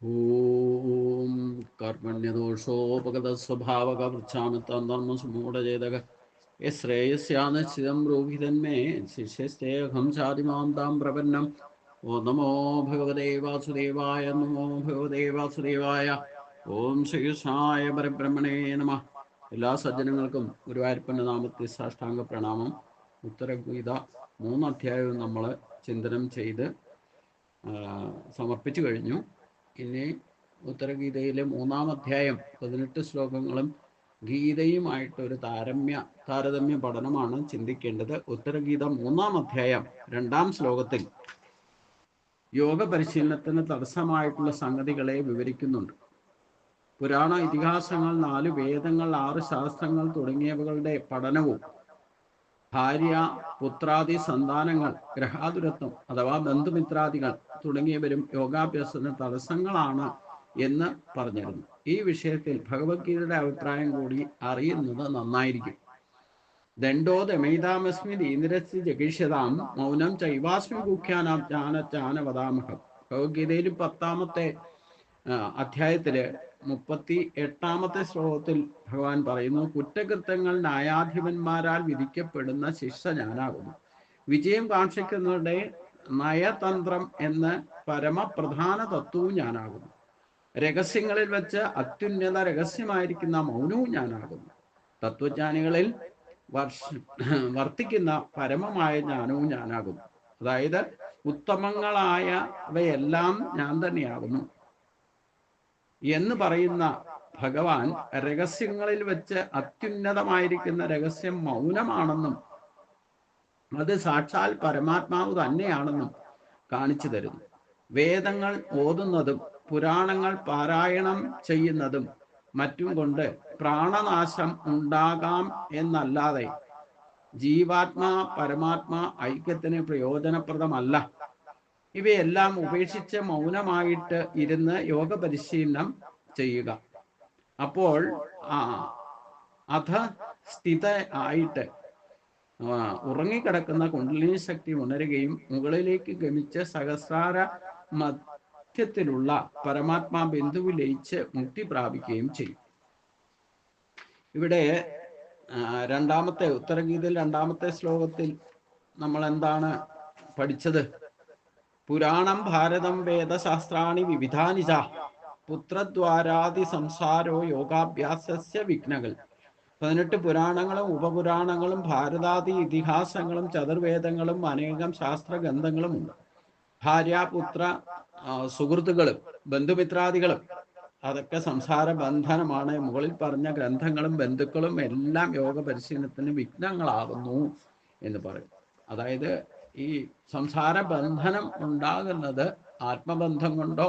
ഓം കർമ്മണ്യദോഷോപഗത സ്വഭാവകവൃക്ഷാമിത്തർമ്മസുമൂഢചേതക യശ്രേയസ്യാനിശ്ചിതം രോഹിതന്മേ ശിഷ്യസ്തേഹം ചാതിമാം താം പ്രപന്നം ഓ നമോ ഭഗവതേ വാസുദേവായ നമോ ഭഗവതേ വാസുദേവായ ഓം ശ്രീകൃഷ്ണായ പരബ്രഹ്മണേ നമ എല്ലാ സജ്ജനങ്ങൾക്കും ഗുരുവായൂരപ്പന്റെ നാമത്തിൽ സാഷ്ടാംഗ പ്രണാമം. ഉത്തരഗീത മൂന്ന് അധ്യായവും നമ്മൾ ചിന്തനം ചെയ്ത് സമർപ്പിച്ചു കഴിഞ്ഞു. ഇനി ഉത്തരഗീതയിലെ മൂന്നാം അധ്യായം പതിനെട്ട് ശ്ലോകങ്ങളും ഗീതയുമായിട്ട് ഒരു താരമ്യ താരതമ്യ പഠനമാണ് ചിന്തിക്കേണ്ടത്. ഉത്തരഗീത മൂന്നാം അധ്യായം രണ്ടാം ശ്ലോകത്തിൽ യോഗ പരിശീലനത്തിന് തടസ്സമായിട്ടുള്ള സംഗതികളെ വിവരിക്കുന്നുണ്ട്. പുരാണ ഇതിഹാസങ്ങൾ നാല് വേദങ്ങൾ ആറ് ശാസ്ത്രങ്ങൾ തുടങ്ങിയവകളുടെ പഠനവും ഭാര്യ പുത്രാദി സന്താനങ്ങൾ ഗ്രഹാതുരത്വം അഥവാ ബന്ധുമിത്രാദികൾ തുടങ്ങിയവരും യോഗാഭ്യാസത്തിന് തടസ്സങ്ങളാണ് എന്ന് പറഞ്ഞിരുന്നു. ഈ വിഷയത്തിൽ ഭഗവത്ഗീതയുടെ അഭിപ്രായം കൂടി അറിയുന്നത് നന്നായിരിക്കും. ദണ്ഡോ ദമൈതാമസ്മി ദീന്ദ്രസ്യ ജഗീഷ്യതാം മൗനം ചൈവാസ്മി കുഖ്യാനാം ജ്ഞാന വദാമഹം ഭഗവത്ഗീതയിൽ പത്താമത്തെ അധ്യായത്തിൽ മുപ്പത്തി എട്ടാമത്തെ ശ്ലോകത്തിൽ ഭഗവാൻ പറയുന്നു കുറ്റകൃത്യങ്ങൾ ന്യായാധിപന്മാരാൽ വിധിക്കപ്പെടുന്ന ശിക്ഷ ഞാനാകുന്നു. വിജയം കാക്ഷിക്കുന്നവരുടെ നയതന്ത്രം എന്ന് പരമപ്രധാന തത്വവും ഞാനാകുന്നു. രഹസ്യങ്ങളിൽ വെച്ച് അത്യുന്നത രഹസ്യമായിരിക്കുന്ന മൗനവും ഞാനാകുന്നു. തത്വജ്ഞാനികളിൽ വർഷ വർത്തിക്കുന്ന പരമമായ ജ്ഞാനവും ഞാനാകുന്നു. അതായത് ഉത്തമങ്ങളായവയെല്ലാം ഞാൻ തന്നെയാകുന്നു. എന്ന് പറയുന്ന ഭഗവാൻ രഹസ്യങ്ങളിൽ വെച്ച് അത്യുന്നതമായിരിക്കുന്ന രഹസ്യം മൗനമാണെന്നും അത് സാക്ഷാൽ പരമാത്മാവ് തന്നെയാണെന്നും കാണിച്ചു തരുന്നു. വേദങ്ങൾ ഓതുന്നതും പുരാണങ്ങൾ പാരായണം ചെയ്യുന്നതും മറ്റും കൊണ്ട് പ്രാണനാശം ഉണ്ടാകാം എന്നല്ലാതെ ജീവാത്മാ പരമാത്മാ ഐക്യത്തിന് പ്രയോജനപ്രദമല്ല. ഇവയെല്ലാം ഉപേക്ഷിച്ച് മൗനമായിട്ട് ഇരുന്ന് യോഗ പരിശീലനം ചെയ്യുക. അപ്പോൾ ആ അധ സ്ഥിത ആയിട്ട് ഉറങ്ങിക്കിടക്കുന്ന കുണ്ടലിനി ശക്തി ഉണരുകയും മുകളിലേക്ക് ഗമിച്ച സഹസ്രാര മധ്യത്തിലുള്ള പരമാത്മാ ബിന്ദുവിൽ ലയിച്ച് മുക്തി പ്രാപിക്കുകയും ചെയ്യും. ഇവിടെ രണ്ടാമത്തെ ഉത്തരഗീതയിൽ രണ്ടാമത്തെ ശ്ലോകത്തിൽ നമ്മൾ എന്താണ് പഠിച്ചത്? പുരാണം ഭാരതം വേദശാസ്ത്രാണി വിവിധാനിജ പുത്രദ്വാരാദി സംസാരോ യോഗാഭ്യാസ വിഘ്നകൾ. പതിനെട്ട് പുരാണങ്ങളും ഉപപുരാണങ്ങളും ഭാരതാദി ഇതിഹാസങ്ങളും ചതുർവേദങ്ങളും അനേകം ശാസ്ത്രഗ്രന്ഥങ്ങളും ഉണ്ട്. ഭാര്യ പുത്ര സുഹൃത്തുക്കളും ബന്ധുമിത്രാദികളും അതൊക്കെ സംസാര ബന്ധനമാണ്. മുകളിൽ പറഞ്ഞ ഗ്രന്ഥങ്ങളും ബന്ധുക്കളും എല്ലാം യോഗ പരിശീലനത്തിന് വിഘ്നങ്ങളാകുന്നു എന്ന് പറയും. അതായത് ഈ സംസാര ബന്ധനം ഉണ്ടാകുന്നത് ആത്മബന്ധം കൊണ്ടോ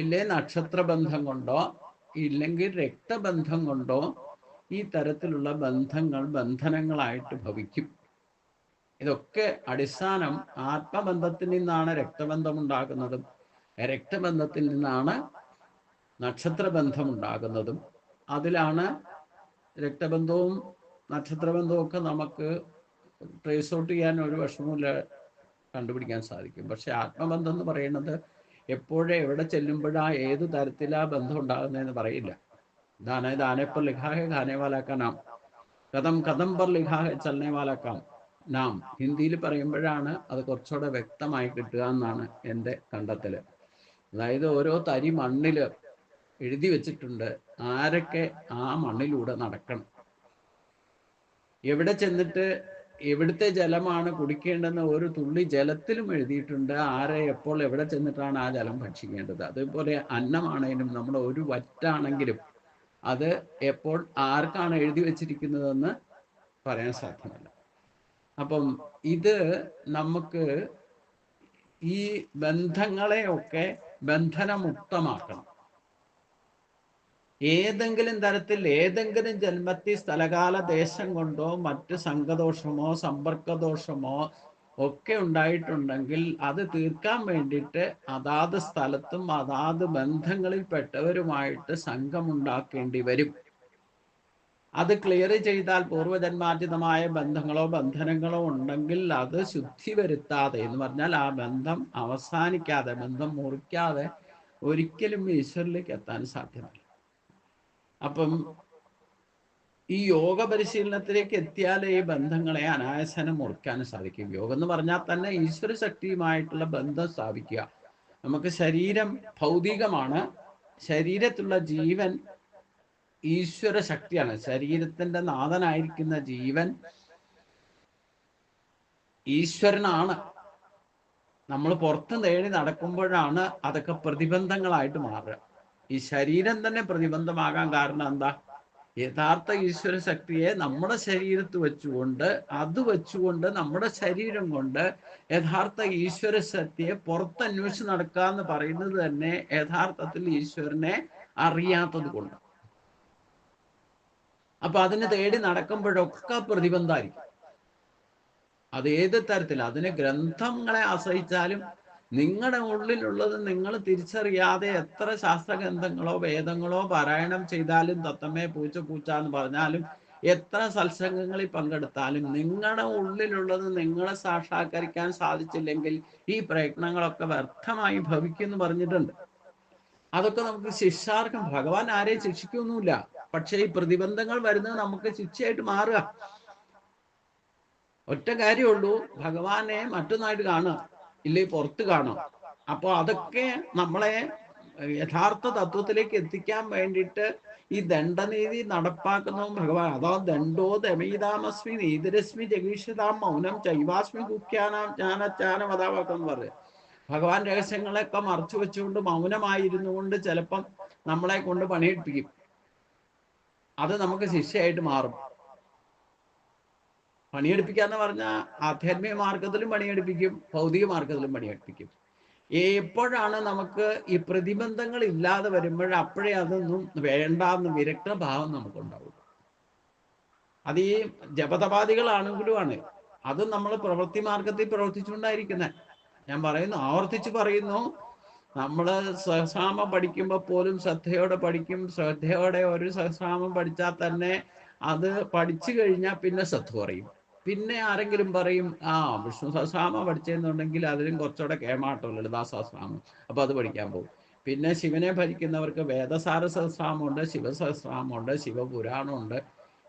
ഇല്ലേ നക്ഷത്ര ബന്ധം കൊണ്ടോ ഇല്ലെങ്കിൽ രക്തബന്ധം കൊണ്ടോ ഈ തരത്തിലുള്ള ബന്ധങ്ങൾ ബന്ധനങ്ങളായിട്ട് ഭവിക്കും. ഇതൊക്കെ അടിസ്ഥാനം ആത്മബന്ധത്തിൽ നിന്നാണ് രക്തബന്ധം ഉണ്ടാകുന്നതും രക്തബന്ധത്തിൽ നിന്നാണ് നക്ഷത്രബന്ധം ഉണ്ടാകുന്നതും അതിലാണ് രക്തബന്ധവും നക്ഷത്രബന്ധവും ഒക്കെ നമുക്ക് ട്രേസ് ഔട്ട് ചെയ്യാൻ ഒരു വിഷമമില്ല കണ്ടുപിടിക്കാൻ സാധിക്കും. പക്ഷെ ആത്മബന്ധം എന്ന് പറയുന്നത് എപ്പോഴും എവിടെ ചെല്ലുമ്പോഴാ ഏത് തരത്തിലാ ബന്ധം ഉണ്ടാകുന്നതെന്ന് പറയില്ല. ദാനെ ദാനെ पर लिखा है खाने वाला का नाम കഥം കഥം पर लिखा है चलने वाला काम നാം ഹിന്ദിയിൽ പറയുമ്പോഴാണ് അത് കുറച്ചുകൂടെ വ്യക്തമായി കിട്ടുക എന്നാണ് എൻ്റെ കണ്ടെത്തല് അതായത് ഓരോ തരി മണ്ണില് എഴുതി വെച്ചിട്ടുണ്ട് ആരൊക്കെ ആ മണ്ണിലൂടെ നടക്കണം എവിടെ ചെന്നിട്ട് എവിടുത്തെ ജലമാണ് കുടിക്കേണ്ടെന്ന് ഒരു തുള്ളി ജലത്തിലും എഴുതിയിട്ടുണ്ട് ആരെ എപ്പോൾ എവിടെ ചെന്നിട്ടാണ് ആ ജലം ഭക്ഷിക്കേണ്ടത് അതുപോലെ അന്നമാണേലും നമ്മുടെ ഒരു വറ്റാണെങ്കിലും അത് എപ്പോൾ ആർക്കാണ് എഴുതി വച്ചിരിക്കുന്നതെന്ന് പറയാൻ സാധ്യമല്ല. അപ്പം ഇത് നമുക്ക് ഈ ബന്ധങ്ങളെയൊക്കെ ബന്ധനമുക്തമാക്കണം. ഏതെങ്കിലും തരത്തിൽ ഏതെങ്കിലും ജന്മത്തിൽ സ്ഥലകാല ദേശം കൊണ്ടോ മറ്റ് സംഘദോഷമോ സമ്പർക്കദോഷമോ ഒക്കെ ഉണ്ടായിട്ടുണ്ടെങ്കിൽ അത് തീർക്കാൻ വേണ്ടിയിട്ട് അതാത് സ്ഥലത്തും അതാത് ബന്ധങ്ങളിൽ പെട്ടവരുമായിട്ട് സംഘമുണ്ടാക്കേണ്ടി വരും. അത് ക്ലിയർ ചെയ്താൽ പൂർവജന്മാർജിതമായ ബന്ധങ്ങളോ ബന്ധനങ്ങളോ ഉണ്ടെങ്കിൽ അത് ശുദ്ധി വരുത്താതെ എന്ന് പറഞ്ഞാൽ ആ ബന്ധം അവസാനിക്കാതെ ബന്ധം മുറിക്കാതെ ഒരിക്കലും ഈശ്വരിലേക്ക് എത്താൻ സാധ്യമല്ല. അപ്പം ഈ യോഗ പരിശീലനത്തിലേക്ക് എത്തിയാലേ ഈ ബന്ധങ്ങളെ അനായാസനം മുറിക്കാൻ സാധിക്കും. യോഗം എന്ന് പറഞ്ഞാൽ തന്നെ ഈശ്വര ശക്തിയുമായിട്ടുള്ള ബന്ധം സ്ഥാപിക്കുക. നമുക്ക് ശരീരം ഭൗതികമാണ്. ശരീരത്തിലുള്ള ജീവൻ ഈശ്വര ശക്തിയാണ്. ശരീരത്തിന്റെ നാഥനായിരിക്കുന്ന ജീവൻ ഈശ്വരനാണ്. നമ്മൾ പുറത്ത് നേടി നടക്കുമ്പോഴാണ് അതൊക്കെ പ്രതിബന്ധങ്ങളായിട്ട് മാറുക. ഈ ശരീരം തന്നെ പ്രതിബന്ധമാകാൻ കാരണം എന്താ? യഥാർത്ഥ ഈശ്വര ശക്തിയെ നമ്മുടെ ശരീരത്ത് വെച്ചുകൊണ്ട് അത് വെച്ചുകൊണ്ട് നമ്മുടെ ശരീരം കൊണ്ട് യഥാർത്ഥ ഈശ്വര ശക്തിയെ പുറത്തന്വേഷിച്ച് നടക്കുക എന്ന് പറയുന്നത് തന്നെ യഥാർത്ഥത്തിൽ ഈശ്വരനെ അറിയാത്തത് കൊണ്ട്. അപ്പൊ അതിനെ തേടി നടക്കുമ്പോഴൊക്കെ പ്രതിബന്ധമായിരിക്കും അത് ഏത് തരത്തിൽ അതിന് ഗ്രന്ഥങ്ങളെ ആശ്രയിച്ചാലും നിങ്ങളുടെ ഉള്ളിലുള്ളത് നിങ്ങൾ തിരിച്ചറിയാതെ എത്ര ശാസ്ത്രഗ്രന്ഥങ്ങളോ വേദങ്ങളോ പാരായണം ചെയ്താലും തത്തമ്മേ പൂച്ച പൂച്ച എന്ന് പറഞ്ഞാലും എത്ര സത്സംഗങ്ങളിൽ പങ്കെടുത്താലും നിങ്ങളുടെ ഉള്ളിലുള്ളത് നിങ്ങളെ സാക്ഷാത്കരിക്കാൻ സാധിച്ചില്ലെങ്കിൽ ഈ പ്രയത്നങ്ങളൊക്കെ വ്യർത്ഥമായി ഭവിക്കുമെന്ന് പറഞ്ഞിട്ടുണ്ട്. അതൊക്കെ നമുക്ക് ശിക്ഷാർക്കും ഭഗവാൻ ആരെയും ശിക്ഷിക്കൊന്നുമില്ല. പക്ഷേ ഈ പ്രതിബന്ധങ്ങൾ വരുന്നത് നമുക്ക് ശിക്ഷയായിട്ട് മാറുക. ഒറ്റ കാര്യമുള്ളൂ ഭഗവാനെ മറ്റൊന്നായിട്ട് കാണുക. ഇല്ലേ പുറത്ത് കാണും. അപ്പൊ അതൊക്കെ നമ്മളെ യഥാർത്ഥ തത്വത്തിലേക്ക് എത്തിക്കാൻ വേണ്ടിയിട്ട് ഈ ദണ്ഡനീതി നടപ്പാക്കുന്നതും ഭഗവാൻ അതാ ദണ്ഡോ ദമീതാമസ്മി നീതിരസ്മി ജഗീഷിതാം മൗനം ചൈവാസ്മി കുഖ്യാനാം ജ്ഞാനച്ചാനം അതാവാക്കെന്ന് പറയും. ഭഗവാൻ രഹസ്യങ്ങളെയൊക്കെ മറച്ചു വെച്ചുകൊണ്ട് മൗനമായിരുന്നു കൊണ്ട് ചിലപ്പം നമ്മളെ കൊണ്ട് പണിയെടുപ്പിക്കും. അത് നമുക്ക് ശിക്ഷയായിട്ട് മാറും. പണിയെടുപ്പിക്കാന്ന് പറഞ്ഞാൽ ആധ്യാത്മിക മാർഗത്തിലും പണിയെടുപ്പിക്കും ഭൗതിക മാർഗത്തിലും പണിയെടുപ്പിക്കും. എപ്പോഴാണ് നമുക്ക് ഈ പ്രതിബന്ധങ്ങൾ ഇല്ലാതെ വരുമ്പോൾ അപ്പോഴേ അതൊന്നും വേണ്ടാന്ന് വിരക്ത ഭാവം നമുക്കുണ്ടാവും അത് ഈ ജപതപാദികളാണെങ്കിലുമാണ്. അത് നമ്മൾ പ്രവൃത്തി മാർഗത്തിൽ പ്രവർത്തിച്ചുകൊണ്ടായിരിക്കുന്നത് ഞാൻ പറയുന്നു ആവർത്തിച്ച് പറയുന്നു നമ്മൾ സഹസ്രാമം പഠിക്കുമ്പോൾ പോലും ശ്രദ്ധയോടെ പഠിക്കും ശ്രദ്ധയോടെ ഒരു സഹസ്രാമം പഠിച്ചാൽ തന്നെ അത് പഠിച്ചു കഴിഞ്ഞാൽ പിന്നെ ശ്രദ്ധ കുറയും. പിന്നെ ആരെങ്കിലും പറയും ആ വിഷ്ണു സഹസ്രാമ പഠിച്ചെന്നുണ്ടെങ്കിൽ അതിലും കുറച്ചുകൂടെ കേമാട്ടോ ലളിതാ സഹസ്രാമം അപ്പൊ അത് പഠിക്കാൻ പോകും. പിന്നെ ശിവനെ ഭരിക്കുന്നവർക്ക് വേദസാര സഹസ്രാമുണ്ട് ശിവസഹസ്രാമുണ്ട് ശിവപുരാണമുണ്ട്.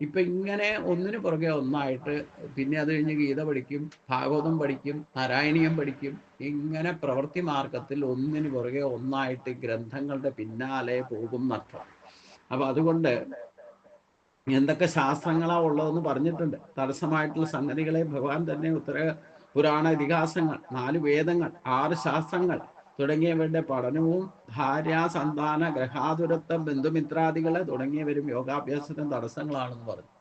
ഇപ്പൊ ഇങ്ങനെ ഒന്നിനു പുറകെ ഒന്നായിട്ട് പിന്നെ അത് കഴിഞ്ഞ് ഗീത പഠിക്കും ഭാഗവതം പഠിക്കും നാരായണീയം പഠിക്കും. ഇങ്ങനെ പ്രവൃത്തി മാർഗത്തിൽ ഒന്നിനു പുറകെ ഒന്നായിട്ട് ഗ്രന്ഥങ്ങളുടെ പിന്നാലെ പോകും നഷ്ടം അപ്പൊ അതുകൊണ്ട് എന്തൊക്കെ ശാസ്ത്രങ്ങളാ ഉള്ളതെന്ന് പറഞ്ഞിട്ടുണ്ട്. തടസ്സമായിട്ടുള്ള സംഗതികളെ ഭഗവാൻ തന്നെ ഉത്തര പുരാണ ഇതിഹാസങ്ങൾ നാല് വേദങ്ങൾ ആറ് ശാസ്ത്രങ്ങൾ തുടങ്ങിയവരുടെ പഠനവും ഭാര്യ സന്താന ഗ്രഹാതുരത്വം ബന്ധുമിത്രാദികൾ തുടങ്ങിയവരും യോഗാഭ്യാസത്തിന് തടസ്സങ്ങളാണെന്ന് പറഞ്ഞു.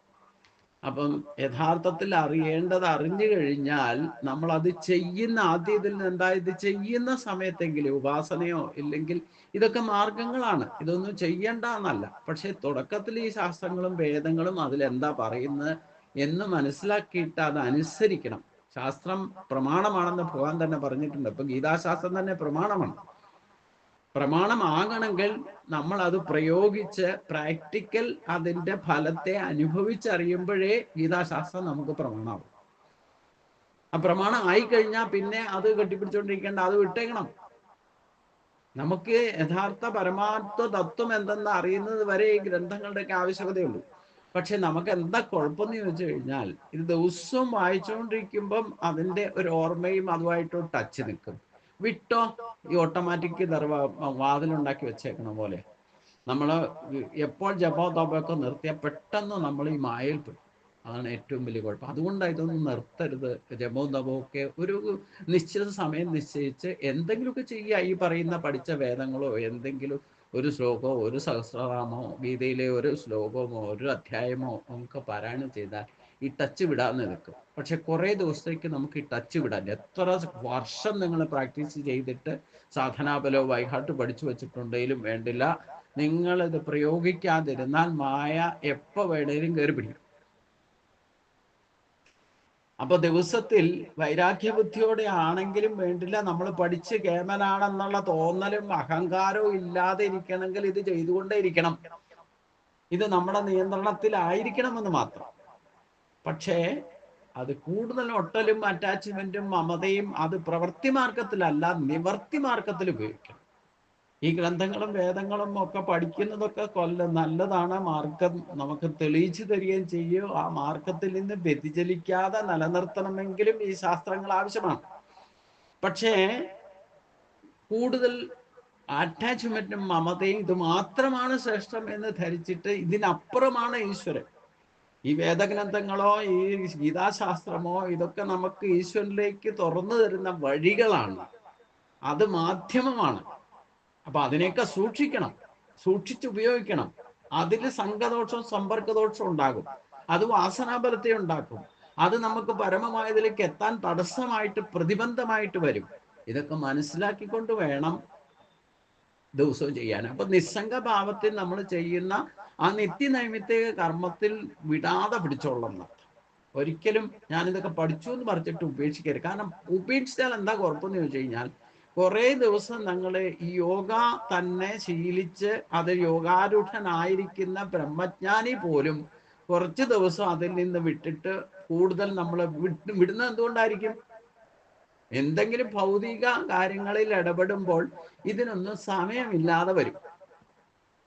അപ്പം യഥാർത്ഥത്തിൽ അറിയേണ്ടത് അറിഞ്ഞു കഴിഞ്ഞാൽ നമ്മൾ അത് ചെയ്യുന്ന ആദ്യം ഇതിൽ നിന്ന് എന്താ ഇത് ചെയ്യുന്ന സമയത്തെങ്കിലും ഉപാസനയോ ഇല്ലെങ്കിൽ ഇതൊക്കെ മാർഗങ്ങളാണ്. ഇതൊന്നും ചെയ്യണ്ട എന്നല്ല. പക്ഷെ തുടക്കത്തിൽ ഈ ശാസ്ത്രങ്ങളും വേദങ്ങളും അതിലെന്താ പറയുന്നത് എന്ന് മനസ്സിലാക്കിയിട്ട് അത് അനുസരിക്കണം. ശാസ്ത്രം പ്രമാണമാണെന്ന് ഭഗവാൻ തന്നെ പറഞ്ഞിട്ടുണ്ട്. ഇപ്പൊ ഗീതാശാസ്ത്രം തന്നെ പ്രമാണമാണ്. പ്രമാണമാകണമെങ്കിൽ നമ്മൾ അത് പ്രയോഗിച്ച് പ്രാക്ടിക്കൽ അതിന്റെ ഫലത്തെ അനുഭവിച്ചറിയുമ്പോഴേ ഗീതാശാസ്ത്രം നമുക്ക് പ്രമാണമാവും. ആ പ്രമാണം ആയിക്കഴിഞ്ഞാൽ പിന്നെ അത് കെട്ടിപ്പിടിച്ചുകൊണ്ടിരിക്കേണ്ട അത് വിട്ടേക്കണം. നമുക്ക് യഥാർത്ഥ പരമാർത്ഥ തത്വം എന്തെന്ന് അറിയുന്നത് വരെ ഈ ഗ്രന്ഥങ്ങളുടെയൊക്കെ ആവശ്യകതയുള്ളൂ പക്ഷെ നമുക്ക് എന്താ കുഴപ്പമെന്ന് ചോദിച്ചു കഴിഞ്ഞാൽ ഇത് ദിവസവും വായിച്ചുകൊണ്ടിരിക്കുമ്പം അതിന്റെ ഒരു ഓർമ്മയും അതുമായിട്ട് ടച്ച് നിൽക്കും. വിട്ടോ ഈ ഓട്ടോമാറ്റിക് ദർവ വാതിലുണ്ടാക്കി വെച്ചേക്കണ പോലെ. നമ്മൾ എപ്പോൾ ജപോ തോപയൊക്കെ നിർത്തിയാൽ പെട്ടെന്ന് നമ്മൾ ഈ മായയിൽ പെടും. അതാണ് ഏറ്റവും വലിയ കുഴപ്പം. അതുകൊണ്ടാണ് ഇതൊന്നും നിർത്തരുത്. ജപവും തപവും ഒക്കെ ഒരു നിശ്ചിത സമയം നിശ്ചയിച്ച് എന്തെങ്കിലുമൊക്കെ ചെയ്യുക. ഈ പറയുന്ന പഠിച്ച വേദങ്ങളോ എന്തെങ്കിലും ഒരു ശ്ലോകമോ ഒരു സഹസ്രനാമോ ഗീതയിലെ ഒരു ശ്ലോകമോ ഒരു അധ്യായമോ നമുക്ക് പാരായണം ചെയ്താൽ ഈ ടച്ച് വിടാൻ നിൽക്കും. പക്ഷെ കുറെ ദിവസത്തേക്ക് നമുക്ക് ഈ ടച്ച് വിടാൻ. എത്ര വർഷം നിങ്ങൾ പ്രാക്ടീസ് ചെയ്തിട്ട് സാധനാബലോ വൈഹാട്ട് പഠിച്ചു വെച്ചിട്ടുണ്ടെങ്കിലും വേണ്ടില്ല. നിങ്ങൾ ഇത് പ്രയോഗിക്കാതിരുന്നാൽ മായ എപ്പോ വേണേലും കയറി പിടിക്കും. അപ്പൊ ദിവസത്തിൽ വൈരാഗ്യബുദ്ധിയോടെ ആണെങ്കിലും വേണ്ടില്ല. നമ്മൾ പഠിച്ച് കേമനാണെന്നുള്ള തോന്നലും അഹങ്കാരവും ഇല്ലാതെ ഇരിക്കണമെങ്കിൽ ഇത് ചെയ്തുകൊണ്ടേ ഇരിക്കണം ഇത് നമ്മുടെ നിയന്ത്രണത്തിലായിരിക്കണമെന്ന് മാത്രം. പക്ഷേ അത് കൂടുതൽ ഒട്ടലും അറ്റാച്ച്മെന്റും മമതയും അത് പ്രവൃത്തി മാർഗത്തിലല്ല നിവർത്തി മാർഗത്തിൽ ഉപയോഗിക്കണം. ഈ ഗ്രന്ഥങ്ങളും വേദങ്ങളും ഒക്കെ പഠിക്കുന്നതൊക്കെ കൊല്ല നല്ലതാണ്. മാർഗം നമുക്ക് തെളിയിച്ചു തരികയും ചെയ്യും. ആ മാർഗത്തിൽ നിന്ന് വ്യതിചലിക്കാതെ നിലനിർത്തണമെങ്കിലും ഈ ശാസ്ത്രങ്ങൾ ആവശ്യമാണ്. പക്ഷേ കൂടുതൽ അറ്റാച്ച്മെന്റും മമതയും ഇത് മാത്രമാണ് ശ്രേഷ്ഠം എന്ന് ധരിച്ചിട്ട് ഇതിനപ്പുറമാണ് ഈശ്വരൻ. ഈ വേദഗ്രന്ഥങ്ങളോ ഈ ഗീതാശാസ്ത്രമോ ഇതൊക്കെ നമുക്ക് ഈശ്വരനിലേക്ക് തുറന്നു തരുന്ന വഴികളാണ്. അത് മാധ്യമമാണ്. അപ്പൊ അതിനെയൊക്കെ സൂക്ഷിക്കണം. സൂക്ഷിച്ച് ഉപയോഗിക്കണം. അതിൽ സംഘദോഷം സമ്പർക്കദോഷം ഉണ്ടാകും. അത് വാസനാബലത്തെ ഉണ്ടാക്കും. അത് നമുക്ക് പരമമായതിലേക്ക് എത്താൻ തടസ്സമായിട്ട് പ്രതിബന്ധമായിട്ട് വരും. ഇതൊക്കെ മനസ്സിലാക്കിക്കൊണ്ട് വേണം ദിവസവും ചെയ്യാൻ. അപ്പൊ നിസ്സംഗ ഭാവത്തിൽ നമ്മൾ ചെയ്യുന്ന ആ നിത്യനൈമിത്തിക കർമ്മത്തിൽ വിടാതെ പിടിച്ചോളണം ഒരിക്കലും ഞാനിതൊക്കെ പഠിച്ചു എന്ന് പറഞ്ഞിട്ട് ഉപേക്ഷിക്കരുത്. കാരണം ഉപേക്ഷിച്ചാൽ എന്താ കുഴപ്പമെന്ന് ചോദിച്ചു കഴിഞ്ഞാൽ കുറേ ദിവസം നിങ്ങൾ ഈ യോഗ തന്നെ ശീലിച്ച് അത് യോഗാരൂഢനായിരിക്കുന്ന ബ്രഹ്മജ്ഞാനി പോലും കുറച്ച് ദിവസം അതിൽ നിന്ന് വിട്ടിട്ട് കൂടുതൽ നമ്മൾ വിടുന്നത് എന്തുകൊണ്ടായിരിക്കും? എന്തെങ്കിലും ഭൗതിക കാര്യങ്ങളിൽ ഇടപെടുമ്പോൾ ഇതിനൊന്നും സമയമില്ലാതെ വരും.